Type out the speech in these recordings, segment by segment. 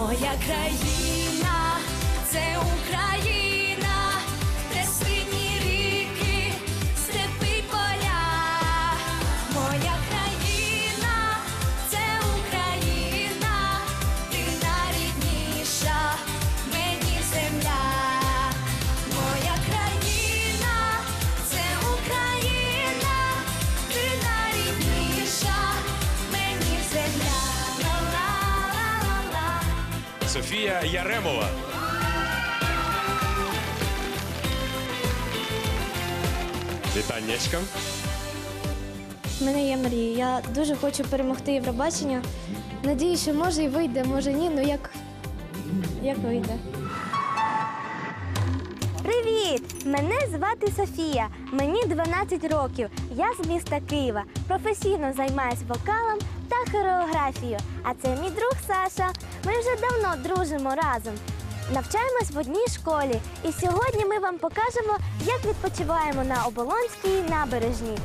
Моя країна це Україна, Софія Яремова. Вітаннячка. У мене є мрія. Я дуже хочу перемогти Євробачення. Надію, що може і вийде, може ні, ну як, як вийде. Привіт! Мене звати Софія. Мені 12 років. Я з міста Києва. Професійно займаюся вокалом та хореографією. А це мій друг Саша. Ми вже давно дружимо разом. Навчаємось в одній школі. І сьогодні ми вам покажемо, як відпочиваємо на Оболонській набережній.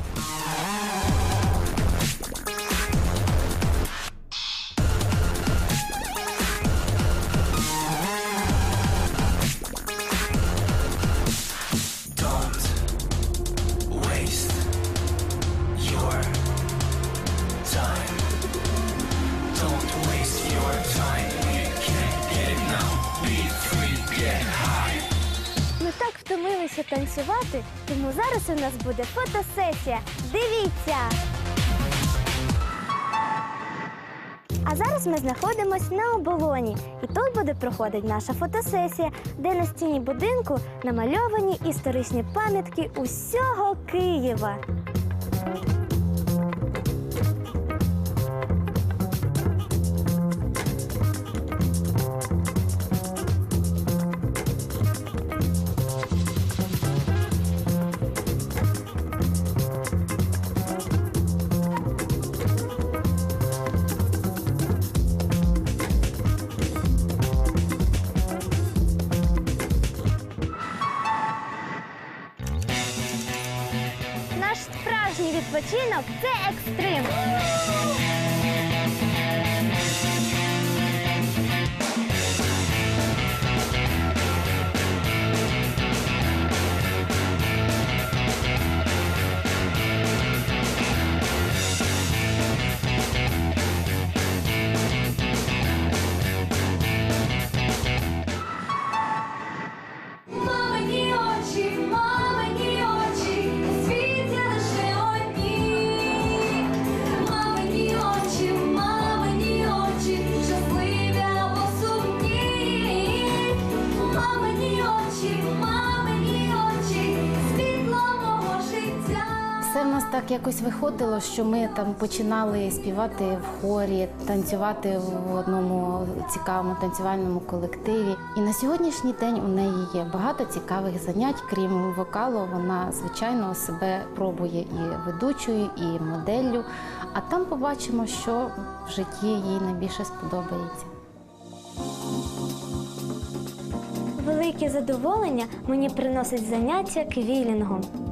Втомилися танцювати, тому зараз у нас буде фотосесія. Дивіться! А зараз ми знаходимося на оболоні, і тут буде проходити наша фотосесія, де на стіні будинку намальовані історичні пам'ятки усього Києва. Наш справжній відпочинок це екстрим. Так якось виходило, що ми там починали співати в хорі, танцювати в одному цікавому танцювальному колективі. І на сьогоднішній день у неї є багато цікавих занять. Крім вокалу, вона звичайно себе пробує і ведучою, і моделлю. А там побачимо, що в житті їй найбільше сподобається. Велике задоволення мені приносить заняття квілінгом.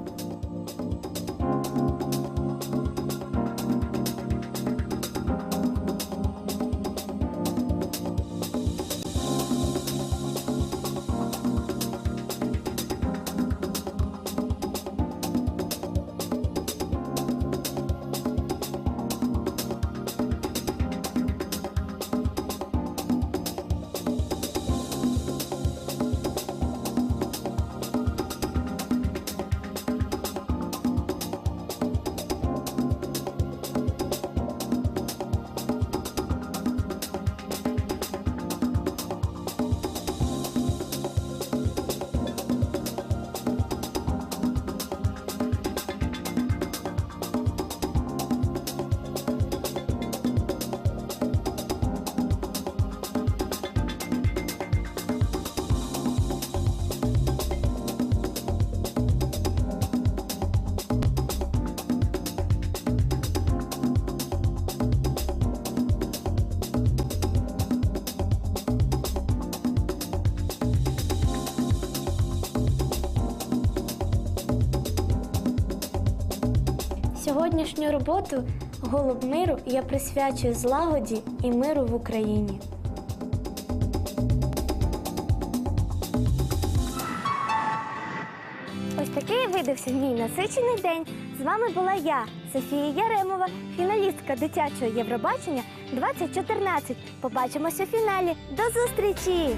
сьогоднішню роботу голуб миру я присвячую злагоді і миру в Україні. Ось такий видався мій насичений день. З вами була я, Софія Яремова, фіналістка дитячого Євробачення 2014. Побачимося у фіналі. До зустрічі!